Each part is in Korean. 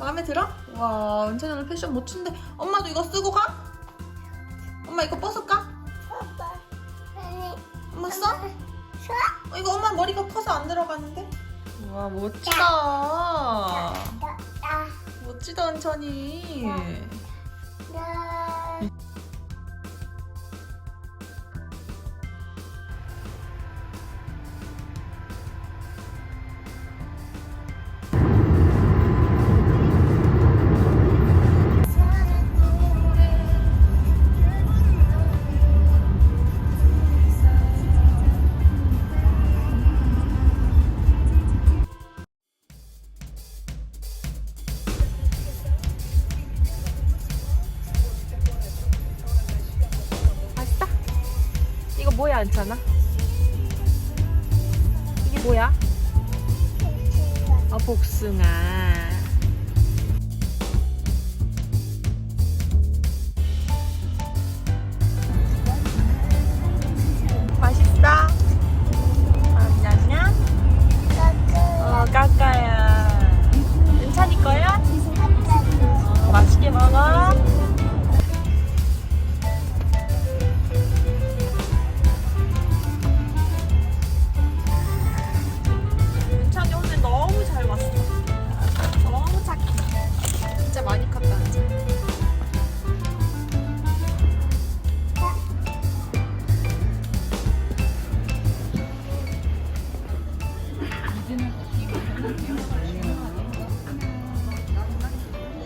마음에 들어? 와 은찬이 오늘 패션 멋진데 엄마도 이거 쓰고 가? 엄마 이거 벗을까? 엄마 써? 어, 이거 엄마 머리가 커서 안 들어가는데? 와 멋지다 멋지다 은찬이 은찬아? 이게 뭐야? 어 복숭아 맛있어? 진짜 많이 컸다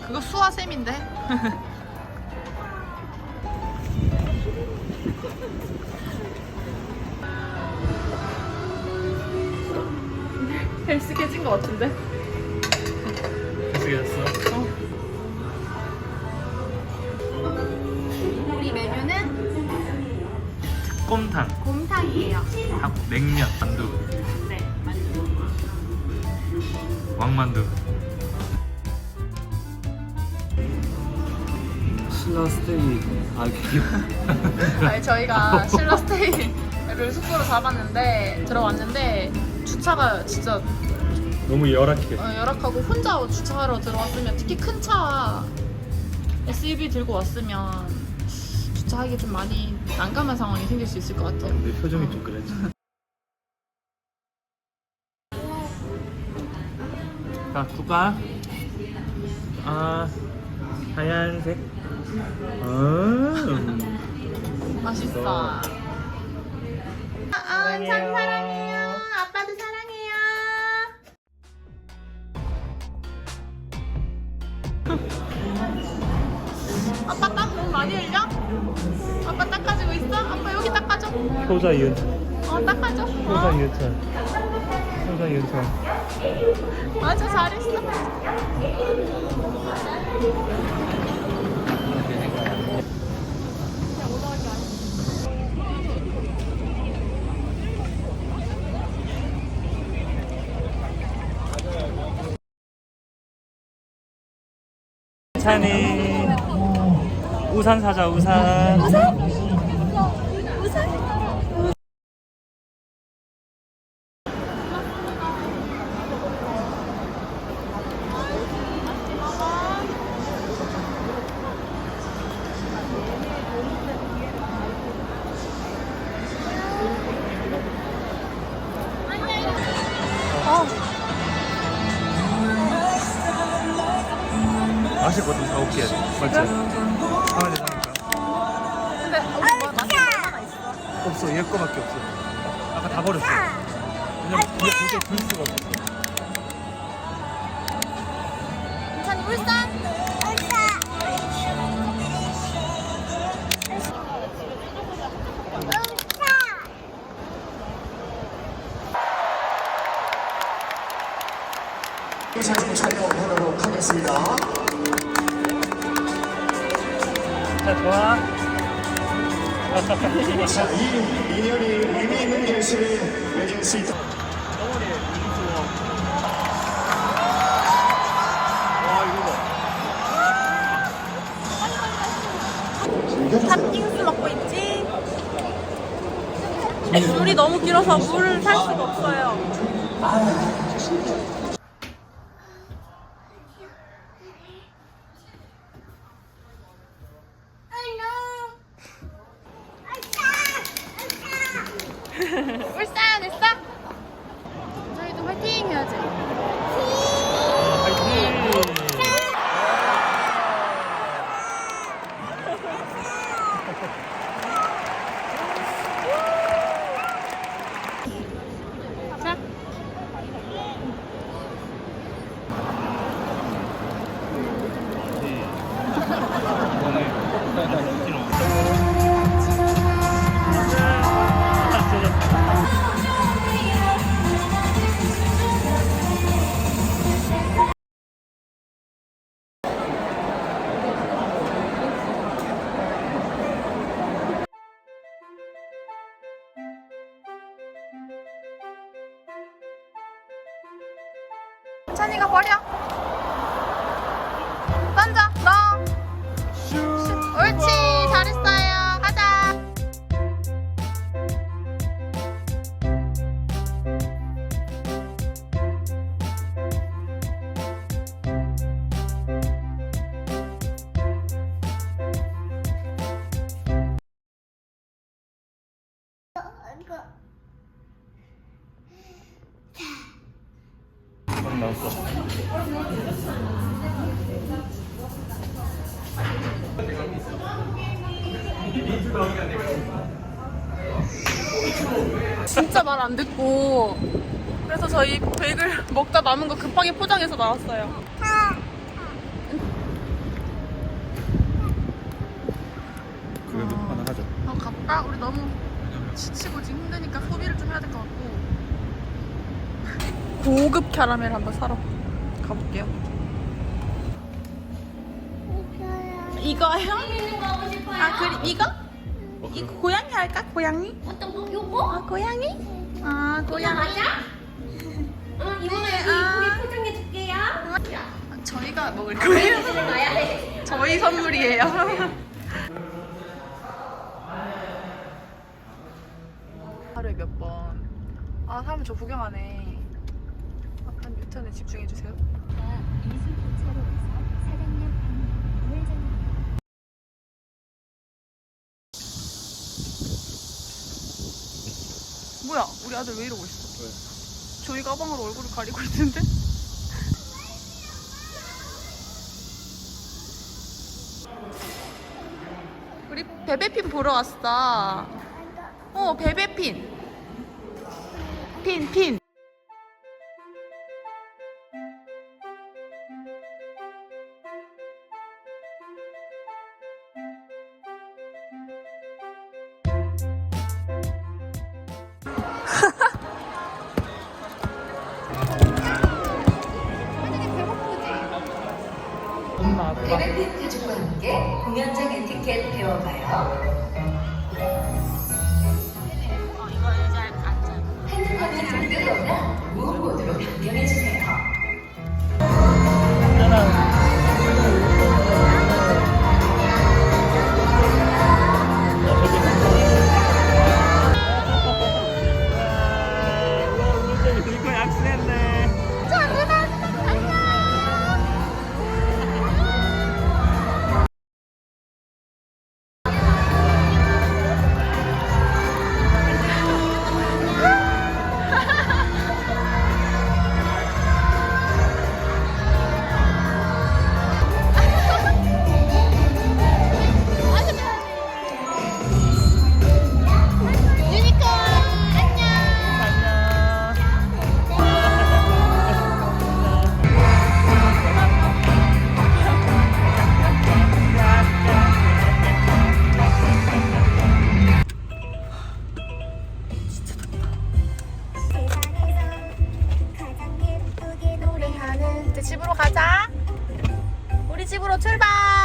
그거 수아 쌤인데 헬스 깨진 것 같은데? 냉면, 만두, 네, 만두. 왕만두. 신라 스테이 아 귀여워 아니, 저희가 신라 스테이를 숙소로 잡았는데 들어왔는데 주차가 진짜 너무 열악해. 어, 열악하고 혼자 주차하러 들어왔으면 특히 큰 차 SUV 들고 왔으면 주차하기 좀 많이 난감한 상황이 생길 수 있을 것 같아요. 내 표정이 좀 그랬지. 자, 누가? 아, 하얀색. 아, 맛있어. 아, 사랑해요. 참 사랑해요. 아빠도 사랑해요. 아빠 땀 너무 많이 흘려? 아빠 닦아주고 있어? 아빠 여기 닦아줘. 효자 이은찬. 어, 닦아줘. 효자 어, 이은찬. 효자 이은찬. 맞아, 잘했어. 찬이. 우산 사자, 우산. 마실 없어. 얘 거밖에 없어. 아까 다 버렸어. 왜냐면 뒤에 도저히 볼 수가 없어. 인찬이 울산? 사진 촬영하도록 하겠습니다. 자 좋아 자, 이 인연이 의미 있는 결실을 맺을 수 있다. 팥빙수 먹고 있지? 줄이 너무 길어서 물을 살 수가 없어요. 버려. 던져, 넣어. 슛. 옳지, 잘했어요. 가자. 딱 나왔어. 진짜 말 안 듣고. 그래서 저희 베이글 먹다 남은 거 급하게 포장해서 나왔어요. 그래도 하나 하자. 어, 가볼까? 우리 너무 지치고 지금 힘드니까 소비를 좀 해야 될 것 같고. 고급 캐러멜 한번 사러 가볼게요. 이거요? 아, 그리 이거? 이거 고양이 할까? 고양이? 어떤 거? 요거? 아, 고양이? 아, 고양이. 맞아? 어, 이모는 아. 이쁘게 포장해 줄게요. 저희가 먹을 거예요. 저희 선물이에요. 하루에 몇 번. 아, 사람 저 구경하네. 약간 유턴에 집중해 주세요. 뭐야, 우리 아들 왜 이러고 있어? 왜? 저희 가방으로 얼굴을 가리고 있는데? 우리 베베핀 보러 왔어. 어, 베베핀. 핀, 핀. 베베핀 가족과 함께 공연장 에티켓 배워가요. 우리 집으로 출발!